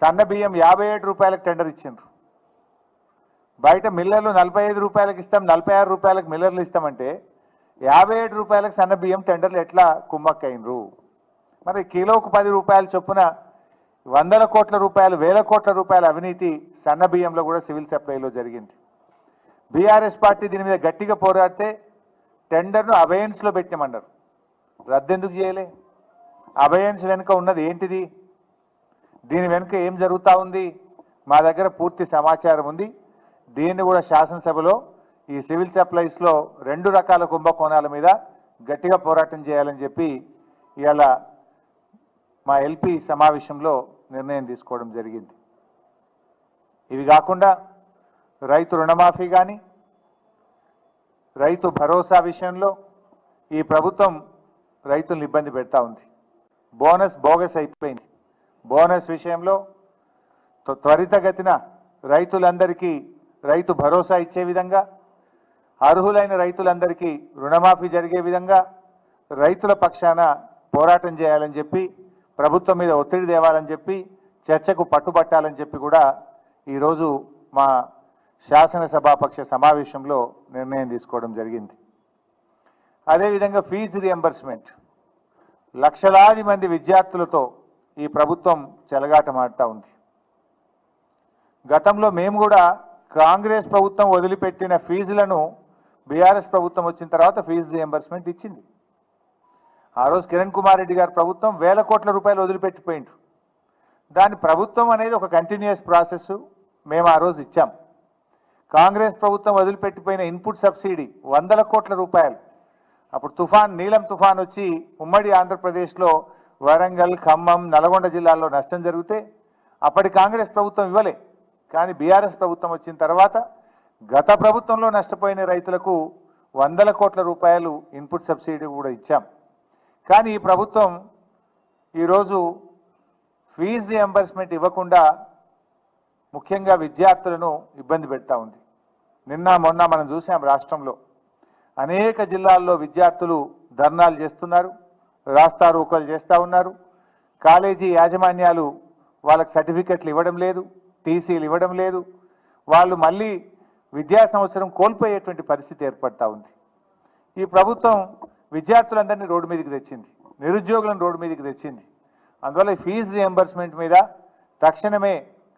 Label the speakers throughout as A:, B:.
A: సన్న బియ్యం యాభై ఏడు రూపాయలకు టెండర్ ఇచ్చిండ్రు. బయట మిల్లర్లు నలభై ఐదు రూపాయలకు ఇస్తాం నలభై ఆరు రూపాయలకు మిల్లర్లు ఇస్తామంటే యాభై ఏడు రూపాయలకు సన్న బియ్యం టెండర్లు ఎట్లా కుమ్మక్కైనరు మరి కిలోకు పది రూపాయల చొప్పున వందల కోట్ల రూపాయలు వేల కోట్ల రూపాయల అవినీతి సన్న బియ్యంలో కూడా సివిల్ సప్లైలో జరిగింది. బీఆర్ఎస్ పార్టీ దీని మీద గట్టిగా పోరాడితే టెండర్ను అబయన్స్లో పెట్టామన్నారు రద్దెందుకు చేయలే? అబయన్స్ వెనుక ఉన్నది ఏంటిది? దీని వెనుక ఏం జరుగుతూ ఉంది? మా దగ్గర పూర్తి సమాచారం ఉంది. దీన్ని కూడా శాసనసభలో ఈ సివిల్ సప్లైస్లో రెండు రకాల కుంభకోణాల మీద గట్టిగా పోరాటం చేయాలని చెప్పి ఇవాళ మా ఎల్పి సమావేశంలో నిర్ణయం తీసుకోవడం జరిగింది. ఇవి కాకుండా రైతు రుణమాఫీ కానీ రైతు భరోసా విషయంలో ఈ ప్రభుత్వం రైతులను ఇబ్బంది పెడతా ఉంది. బోనస్ బోగస్ అయిపోయింది. బోనస్ విషయంలో త్వ- త్వరితగతిన రైతులందరికీ రైతు భరోసా ఇచ్చే విధంగా అర్హులైన రైతులందరికీ రుణమాఫీ జరిగే విధంగా రైతుల పక్షాన పోరాటం చేయాలని చెప్పి ప్రభుత్వం మీద ఒత్తిడి తేవాలని చెప్పి చర్చకు పట్టుబట్టాలని చెప్పి కూడా ఈరోజు మా శాసనసభాపక్ష సమావేశంలో నిర్ణయం తీసుకోవడం జరిగింది. అదేవిధంగా ఫీజు రియంబర్స్మెంట్. లక్షలాది మంది విద్యార్థులతో ఈ ప్రభుత్వం చెలగాటమాడుతూ ఉంది. గతంలో మేము కూడా కాంగ్రెస్ ప్రభుత్వం వదిలిపెట్టిన ఫీజులను బీఆర్ఎస్ ప్రభుత్వం వచ్చిన తర్వాత ఫీజు రియంబర్స్మెంట్ ఇచ్చింది. ఆ రోజు కిరణ్ కుమార్ రెడ్డి గారి ప్రభుత్వం వేల కోట్ల రూపాయలు వదిలిపెట్టిపోయిండు దాని ప్రభుత్వం అనేది ఒక కంటిన్యూస్ ప్రాసెస్ మేము ఆ రోజు ఇచ్చాం. కాంగ్రెస్ ప్రభుత్వం వదిలిపెట్టిపోయిన ఇన్పుట్ సబ్సిడీ వందల కోట్ల రూపాయలు. అప్పుడు తుఫాన్ నీలం తుఫాన్ వచ్చి ఉమ్మడి ఆంధ్రప్రదేశ్లో వరంగల్ ఖమ్మం నల్గొండ జిల్లాల్లో నష్టం జరిగితే అప్పటి కాంగ్రెస్ ప్రభుత్వం ఇవ్వలే. కానీ బీఆర్ఎస్ ప్రభుత్వం వచ్చిన తర్వాత గత ప్రభుత్వంలో నష్టపోయిన రైతులకు వందల కోట్ల రూపాయలు ఇన్పుట్ సబ్సిడీ కూడా ఇచ్చాం. కానీ ఈ ప్రభుత్వం ఈరోజు ఫీజు రియంబర్స్మెంట్ ఇవ్వకుండా ముఖ్యంగా విద్యార్థులను ఇబ్బంది పెడతా ఉంది. నిన్న మొన్న మనం చూసాం రాష్ట్రంలో అనేక జిల్లాల్లో విద్యార్థులు ధర్నాలు చేస్తున్నారు. రాస్తారోకలు చేస్తూ ఉన్నారు. కాలేజీ యాజమాన్యాలు వాళ్ళకి సర్టిఫికెట్లు ఇవ్వడం లేదు టీసీలు ఇవ్వడం లేదు. వాళ్ళు మళ్ళీ విద్యా సంవత్సరం కోల్పోయేటువంటి పరిస్థితి ఏర్పడతా ఉంది. ఈ ప్రభుత్వం విద్యార్థులందరినీ రోడ్డు మీదకి తెచ్చింది నిరుద్యోగులను రోడ్డు మీదకి తెచ్చింది. అందువల్ల ఈ ఫీజు రియంబర్స్మెంట్ మీద తక్షణమే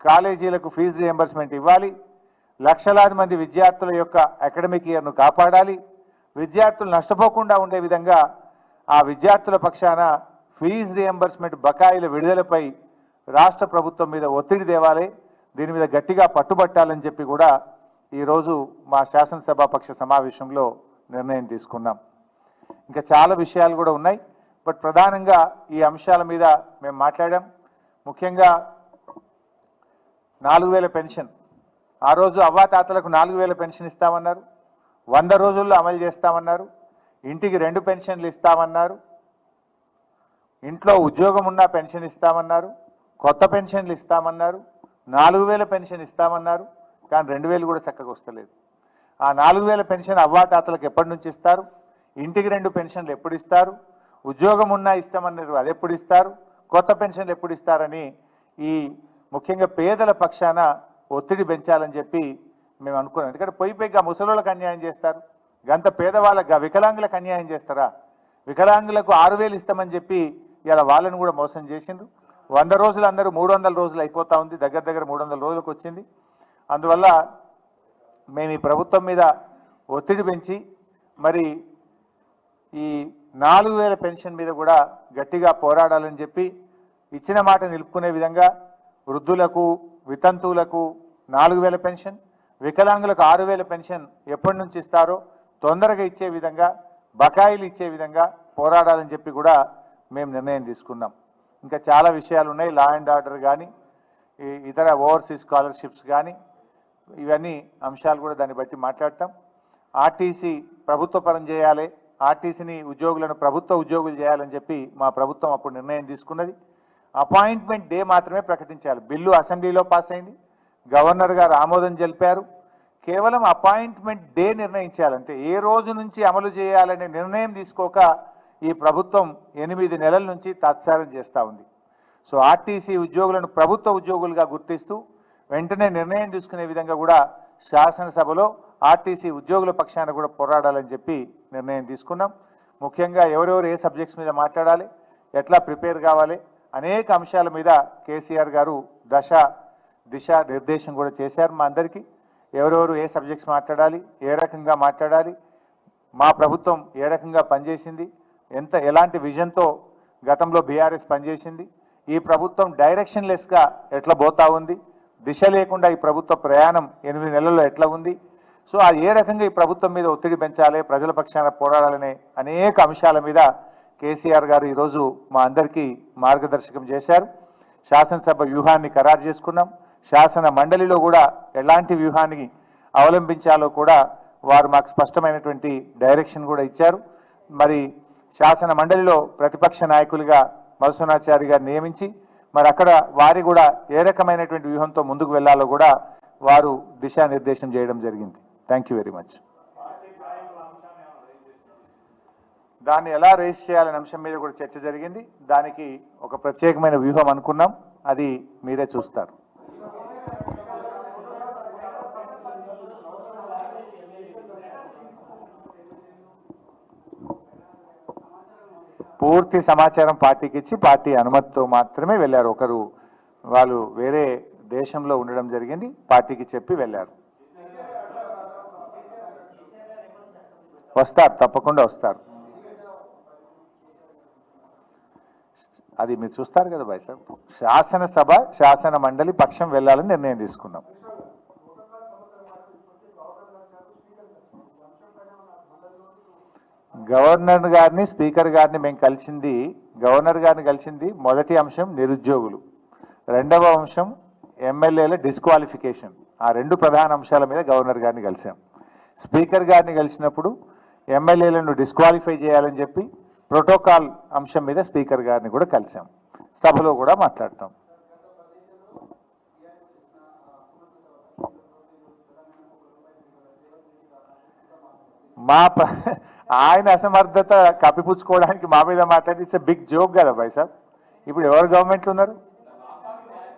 A: కాలేజీలకు ఫీజు రియంబర్స్మెంట్ ఇవ్వాలి. లక్షలాది మంది విద్యార్థుల యొక్క అకాడమిక్ ఇయర్ను కాపాడాలి. విద్యార్థులు నష్టపోకుండా ఉండే విధంగా ఆ విద్యార్థుల పక్షాన ఫీజు రియంబర్స్మెంట్ బకాయిల విడుదలపై రాష్ట్ర ప్రభుత్వం మీద ఒత్తిడి తేవాలి దీని మీద గట్టిగా పట్టుబట్టాలని చెప్పి కూడా ఈరోజు మా శాసనసభాపక్ష సమావేశంలో నిర్ణయం తీసుకున్నాం. ఇంకా చాలా విషయాలు కూడా ఉన్నాయి బట్ ప్రధానంగా ఈ అంశాల మీద మేము మాట్లాడాం. ముఖ్యంగా నాలుగు వేల పెన్షన్. ఆ రోజు అవ్వాతాతలకు నాలుగు వేల పెన్షన్ ఇస్తామన్నారు. వంద రోజుల్లో అమలు చేస్తామన్నారు. ఇంటికి రెండు పెన్షన్లు ఇస్తామన్నారు. ఇంట్లో ఉద్యోగం ఉన్నా పెన్షన్ ఇస్తామన్నారు. కొత్త పెన్షన్లు ఇస్తామన్నారు. నాలుగు వేల పెన్షన్ ఇస్తామన్నారు. కానీ రెండు వేలు కూడా చక్కగా వస్తలేదు. ఆ నాలుగు వేల పెన్షన్ అవ్వాతాతలకు ఎప్పటి నుంచి ఇస్తారు? ఇంటికి రెండు పెన్షన్లు ఎప్పుడు ఇస్తారు? ఉద్యోగం ఉన్నా ఇస్తామన్నారు అది ఎప్పుడు ఇస్తారు? కొత్త పెన్షన్లు ఎప్పుడు ఇస్తారని ఈ ముఖ్యంగా పేదల పక్షాన ఒత్తిడి పెంచాలని చెప్పి మేము అనుకున్నాం. ఎందుకంటే పొయ్యి పోయి ముసలోళ్ళకి అన్యాయం చేస్తారు. గంత పేదవాళ్ళకి వికలాంగులకు అన్యాయం చేస్తారా? వికలాంగులకు ఆరు వేలు ఇస్తామని చెప్పి ఇలా వాళ్ళని కూడా మోసం చేసిండ్రు. వంద రోజులు అందరూ మూడు వందల రోజులు అయిపోతూ ఉంది. దగ్గర దగ్గర మూడు వందల రోజులకు వచ్చింది. అందువల్ల మేము ఈ ప్రభుత్వం మీద ఒత్తిడి పెంచి మరి ఈ నాలుగు వేల పెన్షన్ మీద కూడా గట్టిగా పోరాడాలని చెప్పి ఇచ్చిన మాట నిలుపుకునే విధంగా వృద్ధులకు వితంతువులకు నాలుగు వేల పెన్షన్ వికలాంగులకు ఆరు వేల పెన్షన్ ఎప్పటి నుంచి ఇస్తారో తొందరగా ఇచ్చే విధంగా బకాయిలు ఇచ్చే విధంగా పోరాడాలని చెప్పి కూడా మేము నిర్ణయం తీసుకున్నాం. ఇంకా చాలా విషయాలు ఉన్నాయి. లా అండ్ ఆర్డర్ కానీ ఈ ఇతర ఓవర్సీస్ స్కాలర్షిప్స్ కానీ ఇవన్నీ అంశాలు కూడా దాన్ని బట్టి మాట్లాడతాం. ఆర్టీసీ ప్రభుత్వ పరం చేయాలి. ఆర్టీసీని ఉద్యోగులను ప్రభుత్వ ఉద్యోగులు చేయాలని చెప్పి మా ప్రభుత్వం అప్పుడు నిర్ణయం తీసుకున్నది. అపాయింట్మెంట్ డే మాత్రమే ప్రకటించాలి. బిల్లు అసెంబ్లీలో పాస్ అయింది. గవర్నర్ గారు ఆమోదం తెలిపారు. కేవలం అపాయింట్మెంట్ డే నిర్ణయించాలంటే ఏ రోజు నుంచి అమలు చేయాలనే నిర్ణయం తీసుకోక ఈ ప్రభుత్వం ఎనిమిది నెలల నుంచి తాత్సారం చేస్తూ ఉంది. సో ఆర్టీసీ ఉద్యోగులను ప్రభుత్వ ఉద్యోగులుగా గుర్తిస్తూ వెంటనే నిర్ణయం తీసుకునే విధంగా కూడా శాసనసభలో ఆర్టీసీ ఉద్యోగుల పక్షాన కూడా పోరాడాలని చెప్పి నిర్ణయం తీసుకున్నాం. ముఖ్యంగా ఎవరెవరు ఏ సబ్జెక్ట్స్ మీద మాట్లాడాలి ఎట్లా ప్రిపేర్ కావాలి అనేక అంశాల మీద కేసీఆర్ గారు దశ దిశ నిర్దేశం కూడా చేశారు మా అందరికీ. ఎవరెవరు ఏ సబ్జెక్ట్స్ మాట్లాడాలి ఏ రకంగా మాట్లాడాలి మా ప్రభుత్వం ఏ రకంగా పనిచేసింది ఎంత ఎలాంటి విజన్తో గతంలో బీఆర్ఎస్ పనిచేసింది ఈ ప్రభుత్వం డైరెక్షన్ లెస్గా ఎట్లా పోతా ఉంది దిశ లేకుండా ఈ ప్రభుత్వ ప్రయాణం ఎనిమిది నెలల్లో ఎట్లా ఉంది సో ఆ ఏ రకంగా ఈ ప్రభుత్వం మీద ఒత్తిడి పెంచాలి ప్రజల పక్షాన పోరాడాలనే అనేక అంశాల మీద కేసీఆర్ గారు ఈరోజు మా అందరికీ మార్గదర్శకం చేశారు. శాసనసభ వ్యూహాన్ని ఖరారు చేసుకున్నాం. శాసన మండలిలో కూడా ఎలాంటి వ్యూహాన్ని అవలంబించాలో కూడా వారు మాకు స్పష్టమైనటువంటి డైరెక్షన్ కూడా ఇచ్చారు. మరి శాసన మండలిలో ప్రతిపక్ష నాయకులుగా మధుసూనాచారి గారు నియమించి మరి అక్కడ వారి కూడా ఏ రకమైనటువంటి వ్యూహంతో ముందుకు వెళ్ళాలో కూడా వారు దిశానిర్దేశం చేయడం జరిగింది. థ్యాంక్ యూ వెరీ మచ్ దాన్ని ఎలా రేస్ చేయాలనే అంశం మీద కూడా చర్చ జరిగింది. దానికి ఒక ప్రత్యేకమైన వ్యూహం అనుకున్నాం. అది మీరే చూస్తారు. పూర్తి సమాచారం పార్టీకి ఇచ్చి పార్టీ అనుమతితో మాత్రమే వెళ్ళారు. ఒకరు వాళ్ళు వేరే దేశంలో ఉండడం జరిగింది పార్టీకి చెప్పి వెళ్ళారు. వస్తారు తప్పకుండా వస్తారు. అది మీరు చూస్తారు కదా బాయ్ సార్ శాసనసభ శాసన మండలి పక్షం వెళ్ళాలని నిర్ణయం తీసుకున్నాం. గవర్నర్ గారిని స్పీకర్ గారిని మేము కలిసింది గవర్నర్ గారిని కలిసింది మొదటి అంశం నిరుద్యోగులు. రెండవ అంశం ఎమ్మెల్యేల డిస్క్వాలిఫికేషన్. ఆ రెండు ప్రధాన అంశాల మీద గవర్నర్ గారిని కలిసాం. స్పీకర్ గారిని కలిసినప్పుడు ఎమ్మెల్యేలను డిస్క్వాలిఫై చేయాలని చెప్పి ప్రోటోకాల్ అంశం మీద స్పీకర్ గారిని కూడా కలిసాం. సభలో కూడా మాట్లాడతాం. మా ప- ఆయన అసమర్థత కప్పిపుచ్చుకోవడానికి మా మీద మాట్లాడి ఇట్స్ బిగ్ జోక్ కదా భాయ్ సార్ ఇప్పుడు ఎవరు గవర్నమెంట్లు ఉన్నారు?